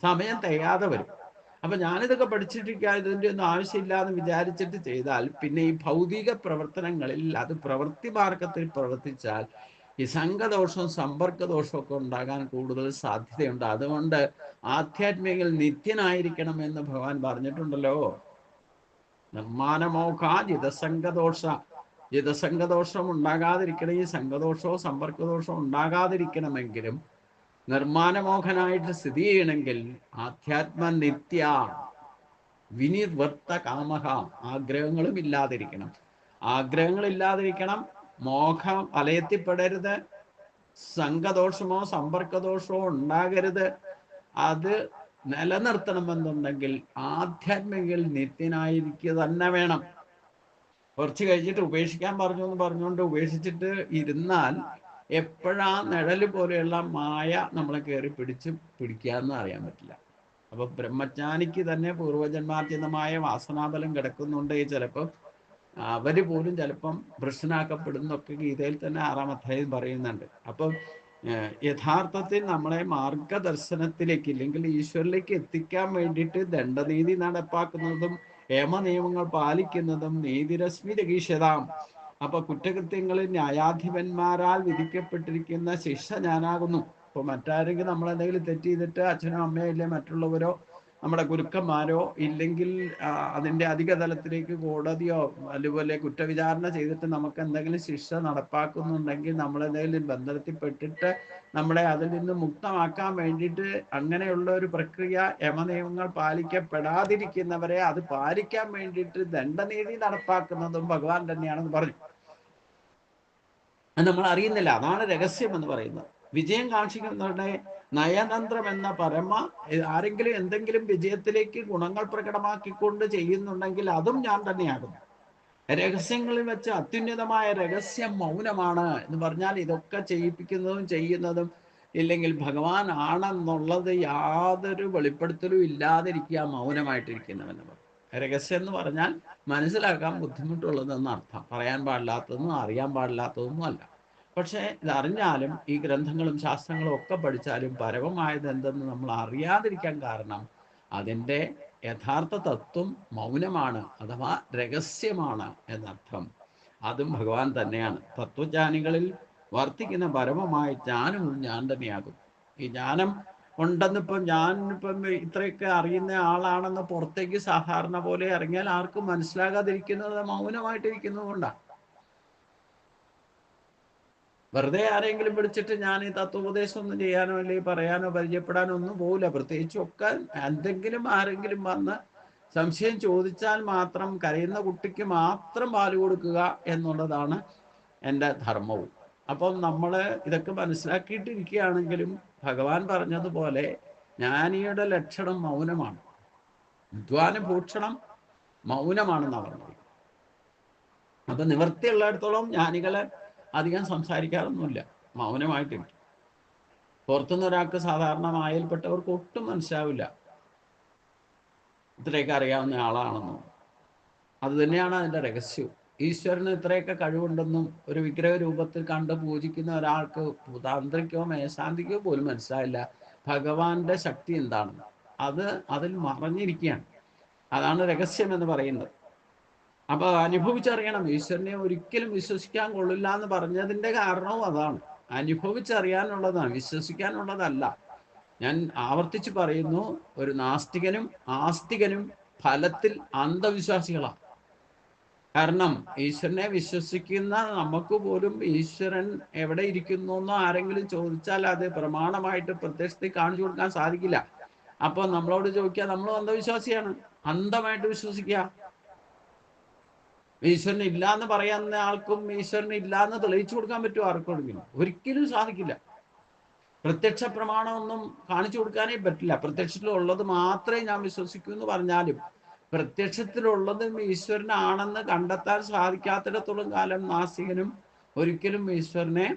സമയം തികയാതെ വരും. അപ്പൊ ഞാനിതൊക്കെ പഠിച്ചിട്ടിരിക്കാൻ ഇതിന്റെ ഒന്നും ആവശ്യമില്ലാന്ന് വിചാരിച്ചിട്ട് ചെയ്താൽ പിന്നെ ഈ ഭൗതിക പ്രവർത്തനങ്ങളിൽ അത് പ്രവൃത്തി മാർഗത്തിൽ പ്രവർത്തിച്ചാൽ ഈ സംഘദോഷവും സമ്പർക്കദോഷവും ഒക്കെ ഉണ്ടാകാൻ കൂടുതൽ സാധ്യതയുണ്ട്. അതുകൊണ്ട് ആധ്യാത്മികൾ നിത്യനായിരിക്കണം എന്ന് ഭഗവാൻ പറഞ്ഞിട്ടുണ്ടല്ലോ. നിർമ്മാനമോഘ ജിതസംഘദോഷ ജിതസംഘദോഷം ഉണ്ടാകാതിരിക്കണം ഈ സംഘദോഷവും സമ്പർക്കദോഷവും ഉണ്ടാകാതിരിക്കണമെങ്കിലും നിർമ്മാണമോഹനായിട്ട് സ്ഥിതി ചെയ്യണമെങ്കിൽ ആധ്യാത്മ നിത്യ വിനിർവർത്ത കാമഹ ആഗ്രഹങ്ങളും ഇല്ലാതിരിക്കണം. ആഗ്രഹങ്ങൾ ഇല്ലാതിരിക്കണം മോഹം വലയത്തിപ്പെടരുത് സംഘദോഷമോ സമ്പർക്കദോഷമോ ഉണ്ടാകരുത്. അത് നിലനിർത്തണമെന്നുണ്ടെങ്കിൽ ആധ്യാത്മികയിൽ നിത്യനായിരിക്കുക തന്നെ വേണം. കുറച്ച് കഴിഞ്ഞിട്ട് ഉപേക്ഷിക്കാൻ പറഞ്ഞു എന്ന് പറഞ്ഞുകൊണ്ട് ഉപേക്ഷിച്ചിട്ട് ഇരുന്നാൽ എപ്പോഴാ നിഴൽ പോലെയുള്ള മായ നമ്മളെ കയറി പിടിച്ച് പിടിക്കാന്ന് അറിയാൻ പറ്റില്ല. അപ്പൊ ബ്രഹ്മജ്ഞാനിക്ക് തന്നെ പൂർവജന്മാർജിതമായ വാസനാബലം കിടക്കുന്നുണ്ട് ചിലപ്പോൾ അവർ പോലും ചിലപ്പം ഭ്രഷ്ടനാക്കപ്പെടുന്നൊക്കെ ഗീതയിൽ തന്നെ ആറാം അധ്യായം പറയുന്നുണ്ട്. അപ്പം യഥാർത്ഥത്തിൽ നമ്മളെ മാർഗദർശനത്തിലേക്ക് ഇല്ലെങ്കിൽ ഈശ്വരിലേക്ക് എത്തിക്കാൻ വേണ്ടിയിട്ട് ദണ്ഡനീതി നടപ്പാക്കുന്നതും നിയമങ്ങൾ പാലിക്കുന്നതും നീതിരശ്മി രഹീഷതാം അപ്പൊ കുറ്റകൃത്യങ്ങളിൽ ന്യായാധിപന്മാരാൽ വിധിക്കപ്പെട്ടിരിക്കുന്ന ശിക്ഷ ഞാനാകുന്നു. ഇപ്പൊ മറ്റാരെങ്കിലും നമ്മൾ എന്തെങ്കിലും തെറ്റ് ചെയ്തിട്ട് അച്ഛനോ അമ്മയോ ഇല്ലേ മറ്റുള്ളവരോ നമ്മുടെ ഗുരുക്കന്മാരോ ഇല്ലെങ്കിൽ അതിന്റെ അധിക തലത്തിലേക്ക് കോടതിയോ അതുപോലെ കുറ്റവിചാരണ ചെയ്തിട്ട് നമുക്ക് എന്തെങ്കിലും ശിക്ഷ നടപ്പാക്കുന്നുണ്ടെങ്കിൽ നമ്മൾ എന്തെങ്കിലും ബന്ധനത്തിൽപ്പെട്ടിട്ട് നമ്മളെ അതിൽ നിന്ന് മുക്തമാക്കാൻ വേണ്ടിയിട്ട് അങ്ങനെയുള്ള ഒരു പ്രക്രിയ യമനിയമങ്ങൾ പാലിക്കപ്പെടാതിരിക്കുന്നവരെ അത് പാലിക്കാൻ വേണ്ടിയിട്ട് ദണ്ഡനീതി നടപ്പാക്കുന്നതും ഭഗവാൻ തന്നെയാണെന്ന് പറഞ്ഞു. അത് നമ്മൾ അറിയുന്നില്ല. അതാണ് രഹസ്യം എന്ന് പറയുന്നത്. വിജയം കാക്ഷിക്കുന്നവരുടെ നയതന്ത്രം എന്ന പരമ ആരെങ്കിലും എന്തെങ്കിലും വിജയത്തിലേക്ക് ഗുണങ്ങൾ പ്രകടമാക്കിക്കൊണ്ട് ചെയ്യുന്നുണ്ടെങ്കിൽ അതും ഞാൻ തന്നെയാകുന്നു. രഹസ്യങ്ങളിൽ വെച്ച് അത്യുന്നതമായ രഹസ്യ മൗനമാണ് എന്ന് പറഞ്ഞാൽ ഇതൊക്കെ ചെയ്യിപ്പിക്കുന്നതും ചെയ്യുന്നതും ഇല്ലെങ്കിൽ ഭഗവാൻ ആണെന്നുള്ളത് യാതൊരു വെളിപ്പെടുത്തലും ഇല്ലാതിരിക്കുക മൗനമായിട്ടിരിക്കുന്നവെന്ന് പറയും രഹസ്യം എന്ന് പറഞ്ഞാൽ മനസ്സിലാക്കാൻ ബുദ്ധിമുട്ടുള്ളതെന്ന് അർത്ഥം. പറയാൻ പാടില്ലാത്തതൊന്നും അറിയാൻ പാടില്ലാത്തതൊന്നും അല്ല. പക്ഷേ ഇതറിഞ്ഞാലും ഈ ഗ്രന്ഥങ്ങളും ശാസ്ത്രങ്ങളും ഒക്കെ പഠിച്ചാലും പരമമായത് എന്തെന്ന് നമ്മൾ അറിയാതിരിക്കാൻ കാരണം അതിന്റെ യഥാർത്ഥ തത്വം മൗനമാണ് അഥവാ രഹസ്യമാണ് എന്നർത്ഥം. അതും ഭഗവാൻ തന്നെയാണ്. തത്വജ്ഞാനികളിൽ വർത്തിക്കുന്ന പരമമായ ജ്ഞാനവും ഞാൻ തന്നെയാകും. ഈ ജ്ഞാനം ഉണ്ടെന്നിപ്പം ഞാൻ ഇപ്പം ഇത്രയൊക്കെ അറിയുന്ന ആളാണെന്ന് പുറത്തേക്ക് സാധാരണ പോലെ ഇറങ്ങിയാൽ ആർക്കും മനസ്സിലാകാതിരിക്കുന്നത് മൗനമായിട്ടിരിക്കുന്നത് കൊണ്ടാണ്. വെറുതെ ആരെങ്കിലും വിളിച്ചിട്ട് ഞാൻ ഈ തത്വോപദേശം ഒന്നും ചെയ്യാനോ അല്ലെങ്കിൽ പറയാനോ പരിചയപ്പെടാനോ ഒന്നും പോകില്ല പ്രത്യേകിച്ചും ഒക്കെ എന്തെങ്കിലും ആരെങ്കിലും വന്ന് സംശയം ചോദിച്ചാൽ മാത്രം കരയുന്ന കുട്ടിക്ക് മാത്രം പാൽ കൊടുക്കുക എന്നുള്ളതാണ് എന്റെ ധർമ്മവും. അപ്പം നമ്മൾ ഇതൊക്കെ മനസ്സിലാക്കിയിട്ടിരിക്കുകയാണെങ്കിലും ഭഗവാൻ പറഞ്ഞതുപോലെ ജ്ഞാനിയുടെ ലക്ഷണം മൗനമാണ്. വിദ്വാന ഭൂഷണം മൗനമാണെന്നാണ് പറഞ്ഞത്. അപ്പൊ നിവൃത്തിയുള്ളിടത്തോളം ജ്ഞാനികളെ അധികം സംസാരിക്കാറൊന്നുമില്ല. മൗനമായിട്ടില്ല. പുറത്തുനിന്ന് ഒരാൾക്ക് സാധാരണ മായയിൽപ്പെട്ടവർക്ക് ഒട്ടും മനസ്സിലാവില്ല. ഇത്രയൊക്കെ അറിയാവുന്ന ആളാണെന്നും. അത് തന്നെയാണ് അതിന്റെ രഹസ്യവും ഈശ്വരന് ഇത്രയൊക്കെ കഴിവുണ്ടെന്നും ഒരു വിഗ്രഹ രൂപത്തിൽ കണ്ട് പൂജിക്കുന്ന ഒരാൾക്ക് താന്ത്രിക്കോ മേശാന്തിക്കോ പോലും മനസ്സിലായില്ല. ഭഗവാന്റെ ശക്തി എന്താണെന്ന്. അത് അതിൽ മറഞ്ഞിരിക്കുകയാണ്. അതാണ് രഹസ്യം എന്ന് പറയുന്നത്. അപ്പൊ അനുഭവിച്ചറിയണം. ഈശ്വരനെ ഒരിക്കലും വിശ്വസിക്കാൻ കൊള്ളില്ല എന്ന് പറഞ്ഞതിന്റെ കാരണവും അതാണ്. അനുഭവിച്ചറിയാനുള്ളതാണ് വിശ്വസിക്കാനുള്ളതല്ല. ഞാൻ ആവർത്തിച്ച് പറയുന്നു ഒരു നാസ്തികനും ആസ്തികനും ഫലത്തിൽ അന്ധവിശ്വാസികളാണ് കാരണം ഈശ്വരനെ വിശ്വസിക്കുന്ന നമുക്ക് പോലും ഈശ്വരൻ എവിടെ ഇരിക്കുന്നു എന്നോ ആരെങ്കിലും ചോദിച്ചാൽ അത് പ്രമാണമായിട്ട് പ്രത്യക്ഷത്തിൽ കാണിച്ചു കൊടുക്കാൻ സാധിക്കില്ല. അപ്പൊ നമ്മളോട് ചോദിക്കുക നമ്മളും അന്ധവിശ്വാസിയാണ്. അന്ധമായിട്ട് വിശ്വസിക്കുക. ഈശ്വരൻ ഇല്ല എന്ന് പറയുന്ന ആൾക്കും ഈശ്വരൻ ഇല്ല എന്ന് തെളിയിച്ചു കൊടുക്കാൻ പറ്റുമോ ആർക്കും ഒരിക്കലും സാധിക്കില്ല. പ്രത്യക്ഷ പ്രമാണമൊന്നും കാണിച്ചു കൊടുക്കാനേ പറ്റില്ല. പ്രത്യക്ഷത്തിലുള്ളത് മാത്രമേ ഞാൻ വിശ്വസിക്കൂ എന്ന് പറഞ്ഞാലും പ്രത്യക്ഷത്തിലുള്ളതും ഈശ്വരനാണെന്ന് കണ്ടെത്താൻ സാധിക്കാത്തിടത്തോളം കാലം നാസ്തികനും ഒരിക്കലും ഈശ്വരനെ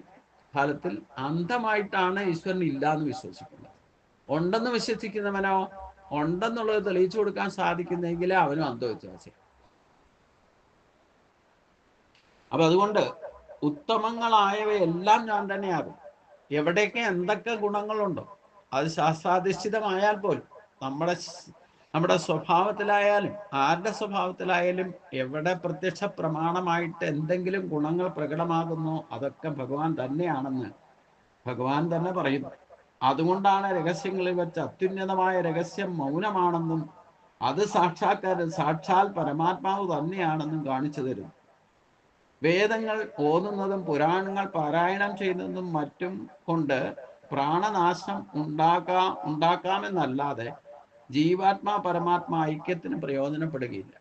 ഫലത്തിൽ അന്ധമായിട്ടാണ് ഈശ്വരൻ ഇല്ല എന്ന് വിശ്വസിക്കുന്നത്. ഉണ്ടെന്ന് വിശ്വസിക്കുന്നവനോ ഉണ്ടെന്നുള്ളത് തെളിയിച്ചു കൊടുക്കാൻ സാധിക്കുന്നെങ്കിൽ അവനും അന്ധവിശ്വാസി അപ്പൊ അതുകൊണ്ട് ഉത്തമങ്ങളായവയെല്ലാം ഞാൻ തന്നെയാകും എവിടെയൊക്കെ എന്തൊക്കെ ഗുണങ്ങളുണ്ടോ അത് ശാസ്ത്രാധിഷ്ഠിതമായാൽ പോലും നമ്മുടെ നമ്മുടെ സ്വഭാവത്തിലായാലും ആരുടെ സ്വഭാവത്തിലായാലും എവിടെ പ്രത്യക്ഷ പ്രമാണമായിട്ട് എന്തെങ്കിലും ഗുണങ്ങൾ പ്രകടമാകുന്നു അതൊക്കെ ഭഗവാൻ തന്നെയാണെന്ന് ഭഗവാൻ തന്നെ പറയുന്നു. അതുകൊണ്ടാണ് രഹസ്യങ്ങളിൽ വെച്ച് അത്യുന്നതമായ രഹസ്യം മൗനമാണെന്നും അത് സാക്ഷാത്കാര സാക്ഷാൽ പരമാത്മാവ് തന്നെയാണെന്നും കാണിച്ചു തരുന്നു. വേദങ്ങൾ ഓതുന്നതും പുരാണങ്ങൾ പാരായണം ചെയ്യുന്നതും മറ്റും കൊണ്ട് പ്രാണനാശം ഉണ്ടാക്കാം ഉണ്ടാക്കാമെന്നല്ലാതെ ജീവാത്മാ പരമാത്മാ ഐക്യത്തിന് പ്രയോജനപ്പെടുകയില്ല.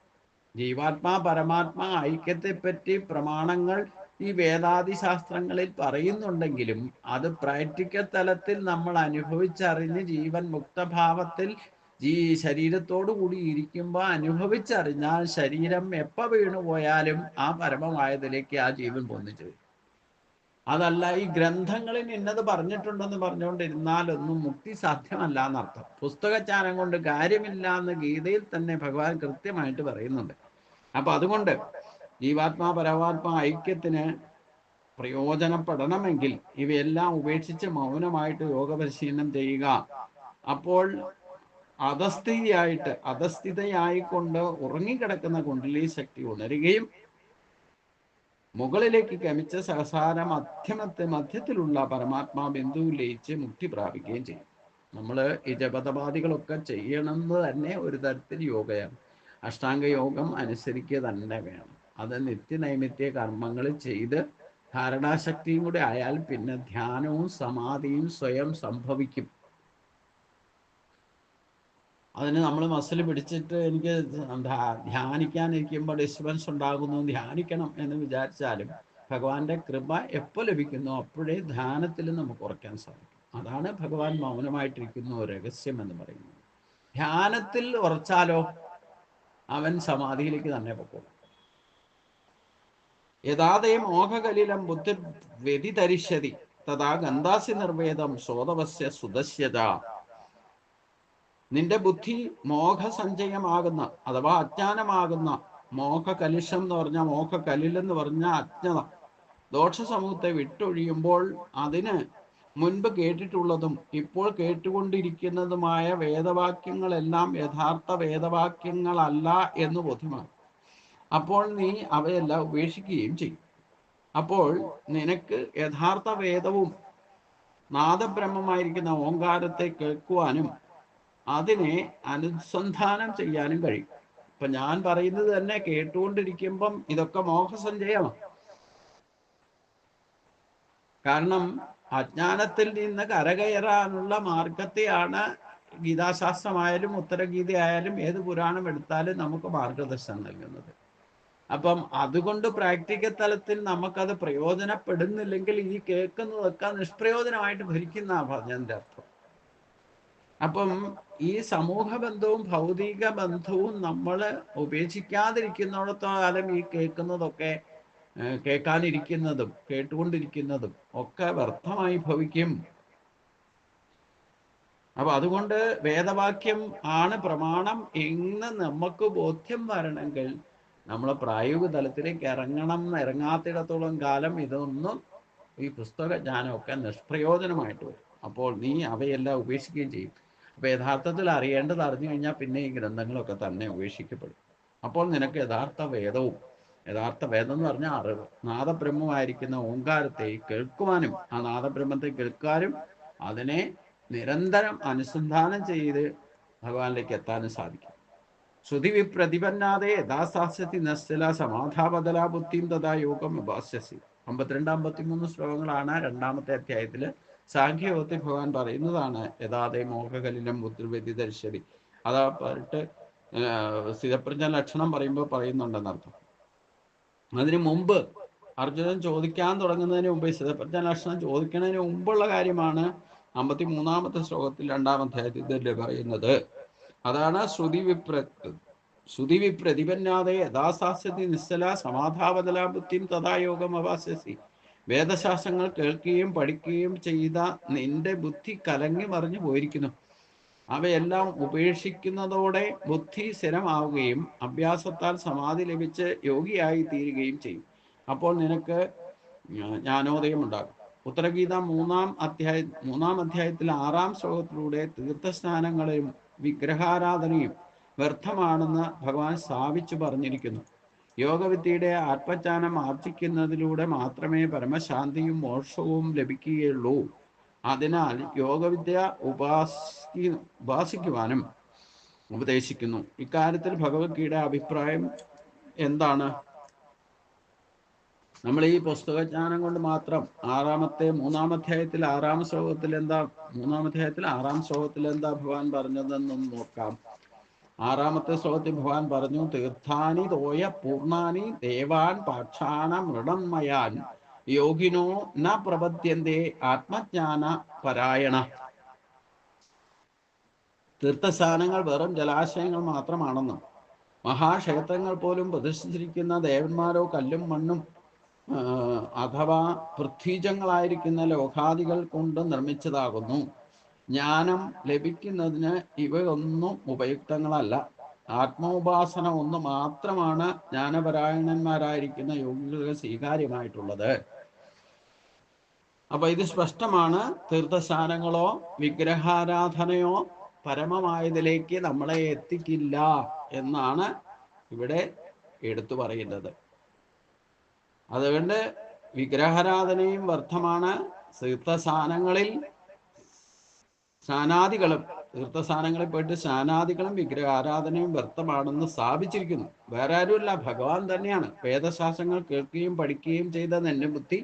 ജീവാത്മാ പരമാത്മാ ഐക്യത്തെ പറ്റി പ്രമാണങ്ങൾ ഈ വേദാദി ശാസ്ത്രങ്ങളിൽ പറയുന്നുണ്ടെങ്കിലും അത് പ്രാക്ടിക്കൽ തലത്തിൽ നമ്മൾ അനുഭവിച്ചറിഞ്ഞ് ജീവൻ മുക്തഭാവത്തിൽ ഈ ശരീരത്തോടു കൂടി ഇരിക്കുമ്പോൾ അനുഭവിച്ചറിഞ്ഞാൽ ശരീരം എപ്പ വീണു പോയാലും ആ പരമമായതിലേക്ക് ആ ജീവൻ പൊന്നിച്ചു വരും. അതല്ല ഈ ഗ്രന്ഥങ്ങളിൽ ഇന്നത് പറഞ്ഞിട്ടുണ്ടെന്ന് പറഞ്ഞുകൊണ്ടിരുന്നാലൊന്നും മുക്തി സാധ്യമല്ല എന്നർത്ഥം. പുസ്തകജ്ഞാനം കൊണ്ട് കാര്യമില്ല എന്ന് ഗീതയിൽ തന്നെ ഭഗവാൻ കൃത്യമായിട്ട് പറയുന്നുണ്ട്. അപ്പൊ അതുകൊണ്ട് ജീവാത്മാ പരമാത്മാ ഐക്യത്തിന് പ്രയോജനപ്പെടണമെങ്കിൽ ഇവയെല്ലാം ഉപേക്ഷിച്ച് മൗനമായിട്ട് യോഗ പരിശീലനം ചെയ്യുക. അപ്പോൾ അധസ്ഥിതിയായിട്ട് അധസ്ഥിതയായിക്കൊണ്ട് ഉറങ്ങിക്കിടക്കുന്ന കുണ്ടലി ശക്തി ഉണരുകയും മുകളിലേക്ക് ഗമിച്ച സഹസാര മധ്യമത്തെ മധ്യത്തിലുള്ള പരമാത്മാ ബിന്ദുവിൽ ലയിച്ച് മുക്തി പ്രാപിക്കുകയും ചെയ്യും. നമ്മൾ ഈ ജപതപാദികളൊക്കെ ചെയ്യണമെന്ന് തന്നെ ഒരു തരത്തിൽ യോഗയാണ്. അഷ്ടാംഗ യോഗം അനുസരിക്കുക തന്നെ വേണം. അത് നിത്യനൈമിത്യ കർമ്മങ്ങൾ ചെയ്ത് ധാരണാശക്തിയും കൂടെ ആയാൽ പിന്നെ ധ്യാനവും സമാധിയും സ്വയം സംഭവിക്കും. അതിന് നമ്മൾ മസിൽ പിടിച്ചിട്ട് എനിക്ക് ധ്യാ- ധ്യാനിക്കാൻ ഇരിക്കുമ്പോൾ ഡിസ്റ്റർബൻസ് ഉണ്ടാകുന്നു. ധ്യാനിക്കണം എന്ന് വിചാരിച്ചാലും ഭഗവാന്റെ കൃപ എപ്പോൾ ലഭിക്കുന്നു അപ്പോഴേ ധ്യാനത്തിൽ നമുക്ക് ഉറക്കാൻ സാധിക്കും. അതാണ് ഭഗവാൻ മൗനമായിട്ടിരിക്കുന്ന രഹസ്യം എന്ന് പറയുന്നത്. ധ്യാനത്തിൽ ഉറച്ചാലോ അവൻ സമാധിയിലേക്ക് തന്നെ പോകും യഥാതേ മോഹകലിലം ബുദ്ധി വ്യതിധരിഷ്യതി തഥാ ഗന്ധാസി നിർവേദം സോതവസ്യ സുദശ്യത നിന്റെ ബുദ്ധി മോഹസഞ്ചയമാകുന്ന അഥവാ അജ്ഞാനമാകുന്ന മോഹ കലിശം എന്ന് പറഞ്ഞ മോഹ എന്ന് പറഞ്ഞ അജ്ഞത. ദോഷ സമൂഹത്തെ വിട്ടൊഴിയുമ്പോൾ അതിന് മുൻപ് കേട്ടിട്ടുള്ളതും ഇപ്പോൾ കേട്ടുകൊണ്ടിരിക്കുന്നതുമായ വേദവാക്യങ്ങളെല്ലാം യഥാർത്ഥ വേദവാക്യങ്ങളല്ല എന്ന് ബോധ്യമാണ് അപ്പോൾ നീ അവയെല്ലാം ഉപേക്ഷിക്കുകയും ചെയ്യും. അപ്പോൾ നിനക്ക് യഥാർത്ഥ വേദവും നാദബ്രഹ്മമായിരിക്കുന്ന ഓങ്കാരത്തെ കേൾക്കുവാനും അതിനെ അനുസന്ധാനം ചെയ്യാനും കഴിയും. ഇപ്പൊ ഞാൻ പറയുന്നത് തന്നെ കേട്ടുകൊണ്ടിരിക്കുമ്പം ഇതൊക്കെ മോഹസഞ്ചയമാണ്. കാരണം അജ്ഞാനത്തിൽ നിന്ന് കരകയറാനുള്ള മാർഗത്തെയാണ് ഗീതാശാസ്ത്രമായാലും ഉത്തരഗീത ആയാലും ഏത് പുരാണം എടുത്താലും നമുക്ക് മാർഗദർശനം നൽകുന്നത്. അപ്പം അതുകൊണ്ട് പ്രാക്ടിക്കൽ തലത്തിൽ നമുക്കത് പ്രയോജനപ്പെടുന്നില്ലെങ്കിൽ ഈ കേൾക്കുന്നതൊക്കെ നിഷ്പ്രയോജനമായിട്ട് ഭരിക്കുന്ന പറഞ്ഞതിന്റെ അർത്ഥം. അപ്പം ഈ സമൂഹ ബന്ധവും ഭൗതിക ബന്ധവും നമ്മൾ ഉപേക്ഷിക്കാതിരിക്കുന്നിടത്തോളം ഈ കേൾക്കുന്നതൊക്കെ കേൾക്കാനിരിക്കുന്നതും കേട്ടുകൊണ്ടിരിക്കുന്നതും ഒക്കെ വ്യർത്ഥമായി ഭവിക്കും. അപ്പൊ അതുകൊണ്ട് വേദവാക്യം ആണ് പ്രമാണം. എന്ന് നമുക്ക് ബോധ്യം വരണമെങ്കിൽ നമ്മൾ പ്രായോഗിക തലത്തിലേക്ക് ഇറങ്ങണം ഇറങ്ങാത്തിടത്തോളം കാലം ഇതൊന്നും ഈ പുസ്തക ജ്ഞാനമൊക്കെ നിഷ്പ്രയോജനമായിട്ട് വരും. അപ്പോൾ നീ അവയെല്ലാം ഉപേക്ഷിക്കുകയും ചെയ്യും. അപ്പൊ യഥാർത്ഥത്തിൽ അറിയേണ്ടത് അറിഞ്ഞു കഴിഞ്ഞാൽ പിന്നെ ഈ ഗ്രന്ഥങ്ങളൊക്കെ തന്നെ ഉപേക്ഷിക്കപ്പെടും. അപ്പോൾ നിനക്ക് യഥാർത്ഥ വേദവും യഥാർത്ഥ വേദം എന്ന് പറഞ്ഞാൽ അറിവ് നാദബ്രഹ്മമായിരിക്കുന്ന ഓങ്കാരത്തെ കേൾക്കുവാനും ആ നാദബ്രഹ്മത്തെ കേൾക്കാനും അതിനെ നിരന്തരം അനുസന്ധാനം ചെയ്ത് ഭഗവാനിലേക്ക് എത്താനും സാധിക്കും. ശ്രുതി വിപ്രതിപന്നാതെ യഥാസാസ്യത്തി നസ്തല സമാധാപതല ബുദ്ധിയും തഥാ യോഗം ഉപാസ്യസി അമ്പത്തിരണ്ട് അമ്പത്തിമൂന്ന് ശ്ലോകങ്ങളാണ് രണ്ടാമത്തെ അധ്യായത്തിൽ സാഖ്യയോഗത്തിൽ ഭഗവാൻ പറയുന്നതാണ് യഥാതെ മോഹകലിനം ബുദ്ധിവ്യതിദർശരി അതാ പറഞ്ഞിട്ട് സ്ഥിരപ്രജ്ഞ ലക്ഷണം പറയുമ്പോൾ പറയുന്നുണ്ടെന്നർത്ഥം അതിനു മുമ്പ് അർജുനൻ ചോദിക്കാൻ തുടങ്ങുന്നതിന് മുമ്പ് സ്ഥിരപ്രജ്ഞ ലക്ഷണം ചോദിക്കുന്നതിന് മുമ്പുള്ള കാര്യമാണ് അമ്പത്തി മൂന്നാമത്തെ ശ്ലോകത്തിൽ രണ്ടാം അധ്യായത്തിൽ പറയുന്നത്. അതാണ് ശ്രുതി വിപ്ര ശ്രുതി വിപ്രതിപന്നാതെ യഥാസാസ്യതി നിശ്ചല സമാധാപതലാബുദ്ധിയും തഥായോഗം തഥാ യോഗം അവാസ്യസി വേദശാസ്ത്രങ്ങൾ കേൾക്കുകയും പഠിക്കുകയും ചെയ്ത നിന്റെ ബുദ്ധി കലങ്ങി മറിഞ്ഞു പോയിരിക്കുന്നു. അവയെല്ലാം ഉപേക്ഷിക്കുന്നതോടെ ബുദ്ധി സ്ഥിരമാവുകയും അഭ്യാസത്താൽ സമാധി ലഭിച്ച് യോഗിയായി തീരുകയും ചെയ്യും. അപ്പോൾ നിനക്ക് ജ്ഞാനോദയം ഉണ്ടാകും ഉത്തരഗീത മൂന്നാം അധ്യായ മൂന്നാം അധ്യായത്തിൽ ആറാം ശ്ലോകത്തിലൂടെ തീർത്ഥസ്നാനങ്ങളെയും വിഗ്രഹാരാധനയും വ്യർത്ഥമാണെന്ന് ഭഗവാൻ സ്ഥാപിച്ചു പറഞ്ഞിരിക്കുന്നു. യോഗവിദ്യയുടെ ആത്മജ്ഞാനം ആർജിക്കുന്നതിലൂടെ മാത്രമേ പരമശാന്തിയും മോക്ഷവും ലഭിക്കുകയുള്ളൂ. അതിനാൽ യോഗവിദ്യ ഉപാസി ഉപാസിക്കുവാനും ഉപദേശിക്കുന്നു. ഇക്കാര്യത്തിൽ ഭഗവത്ഗീയുടെ അഭിപ്രായം എന്താണ്? നമ്മൾ ഈ പുസ്തകജ്ഞാനം കൊണ്ട് മാത്രം ആറാമത്തെ മൂന്നാം അധ്യായത്തിൽ ആറാം ശ്ലോകത്തിൽ എന്താ മൂന്നാം അധ്യായത്തിൽ ആറാം ശ്ലോകത്തിൽ എന്താ ഭഗവാൻ പറഞ്ഞതെന്നും നോക്കാം. ആറാമത്തെ ശ്ലോകത്തിൽ ഭഗവാൻ പറഞ്ഞു തീർത്ഥാനി തോയ പൂർണാനി ദേവാൻ പാക്ഷാണ മൃണമയാൻ യോഗിനോ ന പ്രപദ്യന്തേ ആത്മജ്ഞാന പരായണ. തീർത്ഥസ്ഥാനങ്ങൾ വെറും ജലാശയങ്ങൾ മാത്രമാണെന്നും മഹാക്ഷേത്രങ്ങൾ പോലും പ്രതിഷ്ഠിച്ചിരിക്കുന്ന ദേവന്മാരോ കല്ലും മണ്ണും അഥവാ പൃഥ്വീജങ്ങളായിരിക്കുന്ന ലോഹാദികൾ കൊണ്ട് നിർമ്മിച്ചതാകുന്നു. ജ്ഞാനം ലഭിക്കുന്നതിന് ഇവയൊന്നും ഉപയുക്തങ്ങളല്ല. ആത്മോപാസന ഒന്ന് മാത്രമാണ് ജ്ഞാനപരായണന്മാരായിരിക്കുന്ന യോഗികൾക്ക് സ്വീകാര്യമായിട്ടുള്ളത്. അപ്പൊ ഇത് സ്പഷ്ടമാണ്. തീർത്ഥശാനങ്ങളോ വിഗ്രഹാരാധനയോ പരമമായതിലേക്ക് നമ്മളെ എത്തിക്കില്ല എന്നാണ് ഇവിടെ എടുത്തു പറയുന്നത്. അതുകൊണ്ട് വിഗ്രഹാരാധനയും വ്യർത്ഥമാണ്. തീർത്ഥസ്ഥാനങ്ങളിൽ സ്നാനാദികളും തീർത്ഥസ്ഥാനങ്ങളിൽ പോയിട്ട് സ്നാനാദികളും വിഗ്രഹാരാധനയും വ്യർത്ഥമാണെന്ന് സ്ഥാപിച്ചിരിക്കുന്നു. വേറെ ആരുമല്ല ഭഗവാൻ തന്നെയാണ്. വേദശാസ്ത്രങ്ങൾ കേൾക്കുകയും പഠിക്കുകയും ചെയ്ത എന്റെ ബുദ്ധി